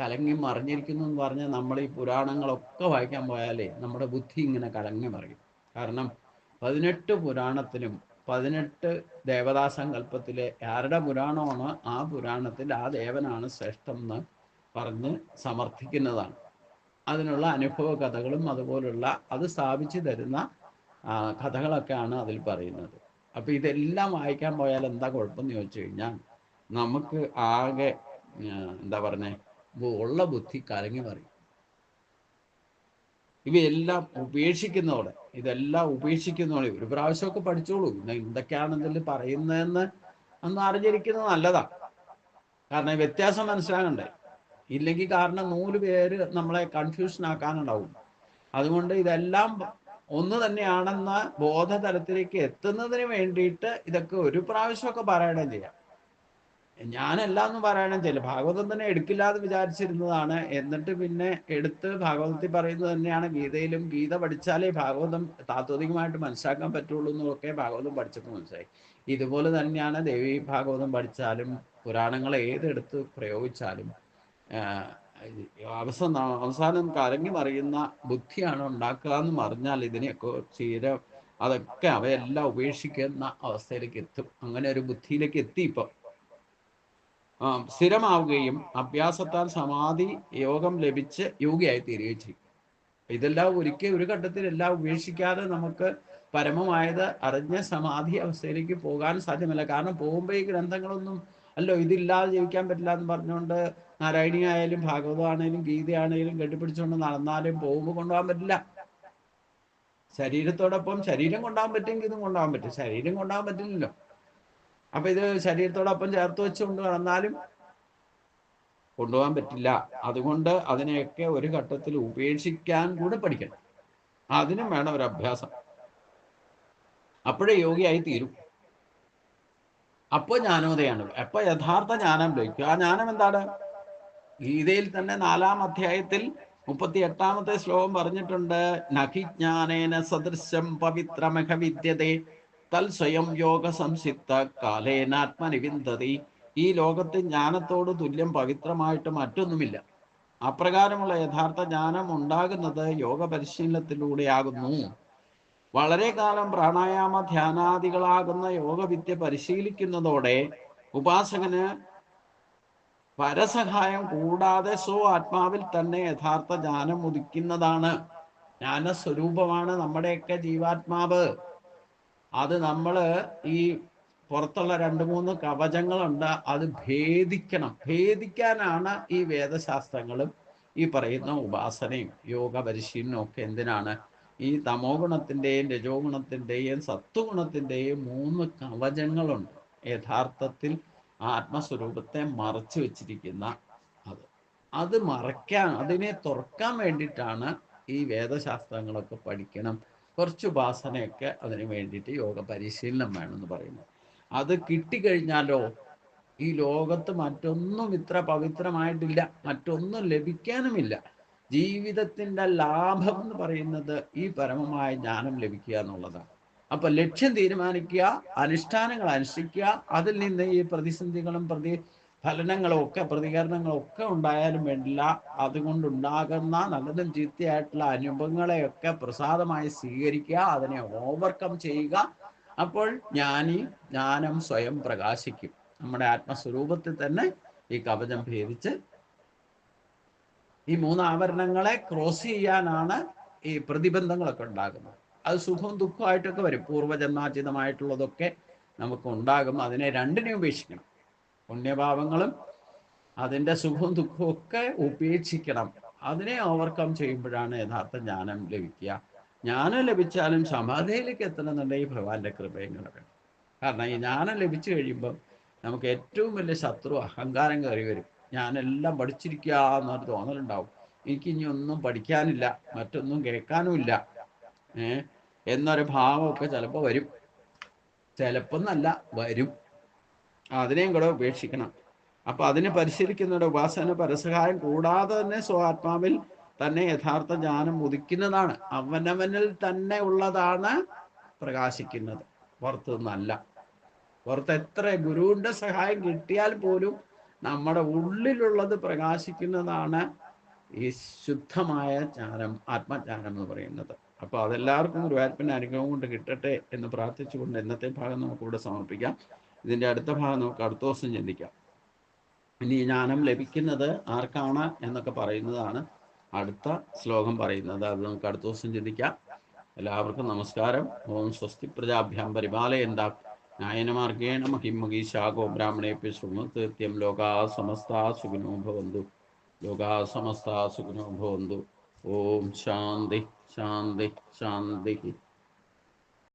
കലങ്ങി മറിഞ്ഞിരിക്കുന്നു എന്ന് പറഞ്ഞ് നമ്മൾ ഈ പുരാണങ്ങളൊക്കെ വായിക്കാൻ പോയാലേ നമ്മുടെ ബുദ്ധി ഇങ്ങനെ കലങ്ങി മറിയും. കാരണം പതിനെട്ട് പുരാണത്തിലും പതിനെട്ട് ദേവതാ സങ്കല്പത്തിലെ ആരുടെ പുരാണമാണോ ആ പുരാണത്തിൽ ആ ദേവനാണ് ശ്രേഷ്ഠം എന്ന് പറഞ്ഞ് സമർത്ഥിക്കുന്നതാണ്. അതിനുള്ള അനുഭവ കഥകളും അതുപോലുള്ള അത് സ്ഥാപിച്ചു തരുന്ന കഥകളൊക്കെയാണ് അതിൽ പറയുന്നത്. അപ്പൊ ഇതെല്ലാം വായിക്കാൻ പോയാൽ എന്താ കുഴപ്പമെന്ന് ചോദിച്ചു കഴിഞ്ഞാൽ നമുക്ക് ആകെ എന്താ പറഞ്ഞേ ഉള്ള ബുദ്ധി കലങ്ങി പറയും ഇവയെല്ലാം ഉപേക്ഷിക്കുന്നതോടെ ഇതെല്ലാം ഉപേക്ഷിക്കുന്നതോടെ ഒരു പ്രാവശ്യമൊക്കെ പഠിച്ചോളൂ. എന്തൊക്കെയാണ് ഇതിൽ പറയുന്നതെന്ന് ഒന്ന് അറിഞ്ഞിരിക്കുന്നത് നല്ലതാ. കാരണം വ്യത്യാസം മനസ്സിലാകണ്ടേ. ഇല്ലെങ്കിൽ കാരണം നൂറ് പേര് നമ്മളെ കൺഫ്യൂഷൻ ആക്കാനുണ്ടാവും. അതുകൊണ്ട് ഇതെല്ലാം ഒന്ന് തന്നെയാണെന്ന ബോധതലത്തിലേക്ക് എത്തുന്നതിന് വേണ്ടിയിട്ട് ഇതൊക്കെ ഒരു പ്രാവശ്യമൊക്കെ പറയണം ചെയ്യാം. ഞാനല്ല എന്ന് പറയണം ചെയ്യില്ല. ഭാഗവതം തന്നെ എടുക്കില്ല എന്ന് വിചാരിച്ചിരുന്നതാണ്. എന്നിട്ട് പിന്നെ എടുത്ത് ഭാഗവതത്തിൽ പറയുന്നത് തന്നെയാണ് ഗീതയിലും ഗീത പഠിച്ചാലേ ഭാഗവതം താത്വികമായിട്ട് മനസ്സിലാക്കാൻ പറ്റുള്ളൂ എന്നൊക്കെ ഭാഗവതം പഠിച്ചപ്പോൾ മനസ്സിലായി. ഇതുപോലെ തന്നെയാണ് ദേവി ഭാഗവതം പഠിച്ചാലും പുരാണങ്ങൾ ഏതെടുത്ത് പ്രയോഗിച്ചാലും അവസാനം അവസാനം കരങ്ങി മറിയുന്ന ബുദ്ധിയാണ് ഉണ്ടാക്കുക എന്ന് പറഞ്ഞാൽ ഇതിനെയൊക്കെ ചീര അതൊക്കെ അവയെല്ലാം ഉപേക്ഷിക്കുന്ന അവസ്ഥയിലേക്ക് എത്തും. അങ്ങനെ ഒരു ബുദ്ധിയിലേക്ക് എത്തി ഇപ്പം. സ്ഥിരമാവുകയും അഭ്യാസത്താൽ സമാധി യോഗം ലഭിച്ച് യോഗിയായി തീരുകയും ചെയ്യും. ഇതെല്ലാം ഒരിക്കൽ ഒരു ഘട്ടത്തിൽ എല്ലാം ഉപേക്ഷിക്കാതെ നമുക്ക് പരമമായത് അറിഞ്ഞ സമാധി അവസ്ഥയിലേക്ക് പോകാൻ സാധ്യമല്ല. കാരണം പോകുമ്പോൾ ഈ ഗ്രന്ഥങ്ങളൊന്നും അല്ലോ ഇതില്ലാതെ ജീവിക്കാൻ പറ്റില്ല എന്ന് പറഞ്ഞുകൊണ്ട് നാരായണി ആയാലും ഭാഗവതമാണേലും ഗീതയാണേലും കെട്ടിപ്പിടിച്ചുകൊണ്ട് നടന്നാലും പോകുമ്പോൾ കൊണ്ടുപോകാൻ പറ്റില്ല. ശരീരത്തോടൊപ്പം ശരീരം കൊണ്ടുപോകാൻ പറ്റുമെങ്കിൽ ഇതും കൊണ്ടുപോകാൻ പറ്റും. ശരീരം കൊണ്ടുപോകാൻ പറ്റില്ലല്ലോ. അപ്പൊ ഇത് ശരീരത്തോടൊപ്പം ചേർത്ത് വെച്ചുകൊണ്ട് നടന്നാലും കൊണ്ടുപോകാൻ പറ്റില്ല. അതുകൊണ്ട് അതിനെയൊക്കെ ഒരു ഘട്ടത്തിൽ ഉപേക്ഷിക്കാൻ കൂടെ പഠിക്കണം. അതിനും വേണം ഒരു അഭ്യാസം. അപ്പോഴേ യോഗിയായി തീരും. അപ്പോൾ ജ്ഞാനോദയാണ്. അപ്പൊ യഥാർത്ഥ ജ്ഞാനം ലഭിക്കും. ആ ജ്ഞാനം എന്താണ്? ഗീതയിൽ തന്നെ നാലാം അധ്യായത്തിൽ മുപ്പത്തി എട്ടാമത്തെ ശ്ലോകം പറഞ്ഞിട്ടുണ്ട്. നഖിജ്ഞാനേന സദൃശം പവിത്രമഹ വിദ്യതേ തൽ സ്വയം യോഗ സംസിദ്ധ കാലേനാത്മനിവിന്ദതി ഈ ലോകത്ത് ജ്ഞാനത്തോട് തുല്യം പവിത്രമായിട്ട് മറ്റൊന്നുമില്ല. അപ്രകാരമുള്ള യഥാർത്ഥ ജ്ഞാനം ഉണ്ടാകുന്നത് യോഗ പരിശീലനത്തിലൂടെയാകുന്നു. വളരെ കാലം പ്രാണായാമ ധ്യാനാദികളാകുന്ന യോഗവിദ്യ പരിശീലിക്കുന്നതോടെ ഉപാസകന് പരസഹായം കൂടാതെ സ്വ ആത്മാവിൽ തന്നെ യഥാർത്ഥ ജ്ഞാനം ഉദിക്കുന്നതാണ്. ജ്ഞാനസ്വരൂപമാണ് നമ്മുടെയൊക്കെ ജീവാത്മാവ്. അത് നമ്മൾ ഈ പുറത്തുള്ള രണ്ട് മൂന്ന് കവചങ്ങളുണ്ട് അത് ഭേദിക്കണം. ഭേദിക്കാനാണ് ഈ വേദശാസ്ത്രങ്ങളും ഈ പറയുന്ന ഉപാസനയും യോഗ പരിശീലനവും ഒക്കെ എന്തിനാണ്? ഈ തമോ ഗുണത്തിന്റെയും രജോ ഗുണത്തിന്റെയും സത്വഗുണത്തിന്റെയും മൂന്ന് കവചങ്ങളുണ്ട്. യഥാർത്ഥത്തിൽ ആത്മസ്വരൂപത്തെ മറച്ചു വെച്ചിരിക്കുന്ന അത്. അത് മറയ്ക്കാൻ അതിനെ തുറക്കാൻ വേണ്ടിയിട്ടാണ് ഈ വേദശാസ്ത്രങ്ങളൊക്കെ പഠിക്കണം. കുറച്ച് ഉപാസനയൊക്കെ അതിന് വേണ്ടിയിട്ട് യോഗ പരിശീലനം വേണമെന്ന് പറയുന്നത്. അത് കിട്ടിക്കഴിഞ്ഞാലോ ഈ ലോകത്ത് മറ്റൊന്നും ഇത്ര പവിത്രമായിട്ടില്ല മറ്റൊന്നും ലഭിക്കാനുമില്ല. ജീവിതത്തിന്റെ ലാഭം എന്ന് പറയുന്നത് ഈ പരമമായ ജ്ഞാനം ലഭിക്കുക എന്നുള്ളതാണ്. അപ്പൊ ലക്ഷ്യം തീരുമാനിക്കുക അനുഷ്ഠാനങ്ങൾ അനുഷ്ഠിക്കുക അതിൽ നിന്ന് ഈ പ്രതിസന്ധികളും പ്രതി ഫലനങ്ങളും ഒക്കെ പ്രതികരണങ്ങളും ഒക്കെ ഉണ്ടായാലും വേണ്ടില്ല. അതുകൊണ്ടുണ്ടാകുന്ന നല്ലതും ചീത്തയായിട്ടുള്ള അനുഭവങ്ങളെയൊക്കെ പ്രസാദമായി സ്വീകരിക്കുക അതിനെ ഓവർകം ചെയ്യുക. അപ്പോൾ ജ്ഞാനി ജ്ഞാനം സ്വയം പ്രകാശിക്കും. നമ്മുടെ ആത്മസ്വരൂപത്തിൽ തന്നെ ഈ കവചം ഭേദിച്ച് ഈ മൂന്ന് ആവരണങ്ങളെ ക്രോസ് ചെയ്യാനാണ് ഈ പ്രതിബന്ധങ്ങളൊക്കെ ഉണ്ടാകുന്നത്. അത് സുഖവും ദുഃഖമായിട്ടൊക്കെ വരും. പൂർവജന്മാചിതമായിട്ടുള്ളതൊക്കെ നമുക്ക് ഉണ്ടാകും അതിനെ രണ്ടിനെയും ഉപേക്ഷിക്കണം. പുണ്യഭാവങ്ങളും അതിന്റെ സുഖവും ദുഃഖവും ഒക്കെ ഉപേക്ഷിക്കണം. അതിനെ ഓവർകം ചെയ്യുമ്പോഴാണ് യഥാർത്ഥ ജ്ഞാനം ലഭിക്കുക. ജ്ഞാനം ലഭിച്ചാലും സമാധിയിലേക്ക് എത്തണമെന്നുണ്ടെങ്കിൽ ഭഗവാന്റെ കൃപയും കിടക്കണം കാരണം ഈ ജ്ഞാനം ലഭിച്ചു കഴിയുമ്പോൾ നമുക്ക് ഏറ്റവും വലിയ ശത്രു അഹങ്കാരം കയറി വരും. ഞാനെല്ലാം പഠിച്ചിരിക്കുക എന്നൊരു തോന്നലുണ്ടാവും. എനിക്ക് ഇനി ഒന്നും പഠിക്കാനില്ല. മറ്റൊന്നും കേൾക്കാനുമില്ല. ഏ എന്നൊരു ഭാവമൊക്കെ ചിലപ്പോൾ വരും. ചിലപ്പോൾ എന്നല്ല വരും. അതിനെയും കൂടെ ഉപേക്ഷിക്കണം. അപ്പൊ അതിനെ പരിശീലിക്കുന്നവരുടെ ഉപാസന പരസഹായം കൂടാതെ തന്നെ സ്വാത്മാവിൽ തന്നെ യഥാർത്ഥ ജ്ഞാനം ഉദിക്കുന്നതാണ്. അവനവനിൽ തന്നെ ഉള്ളതാണ് പ്രകാശിക്കുന്നത്. പുറത്തുനിന്നല്ല പുറത്ത് എത്ര ഗുരുവിന്റെ സഹായം കിട്ടിയാൽ പോലും നമ്മുടെ ഉള്ളിലുള്ളത് പ്രകാശിക്കുന്നതാണ് ഈ ശുദ്ധമായ ജ്ഞാനം ആത്മജ്ഞാനം എന്ന് പറയുന്നത്. അപ്പോൾ അതെല്ലാവർക്കും ഗുരുവായൂരപ്പന്റെ അനുഗ്രഹം കൊണ്ട് കിട്ടട്ടെ എന്ന് പ്രാർത്ഥിച്ചുകൊണ്ട് ഇന്നത്തെ ഭാഗം നമുക്കിവിടെ സമർപ്പിക്കാം. ഇതിന്റെ അടുത്ത ഭാഗം നമുക്ക് അടുത്ത ദിവസം ചിന്തിക്കാം. ഇനി ജ്ഞാനം ലഭിക്കുന്നത് ആർക്കാണ് എന്നൊക്കെ പറയുന്നതാണ് അടുത്ത ശ്ലോകം പറയുന്നത്. അത് നമുക്ക് അടുത്ത ദിവസം ചിന്തിക്കാം. എല്ലാവർക്കും നമസ്കാരം. ഓം സ്വസ്തി പ്രജാഭ്യാം പരിപാലയന്താ. ന്യായനമാർഗേണ മഹിമഗീശാഗോ ബ്രാഹ്മണേപ്യ ശൃണുതീർത്യം ലോകാ സമസ്ത സുഖിനോ ഭവന്തു. ലോകാ സമസ്ത സുഖിനോ ഭവന്തു. ഓം ശാന്തി. ശാന്തി ശാന്തി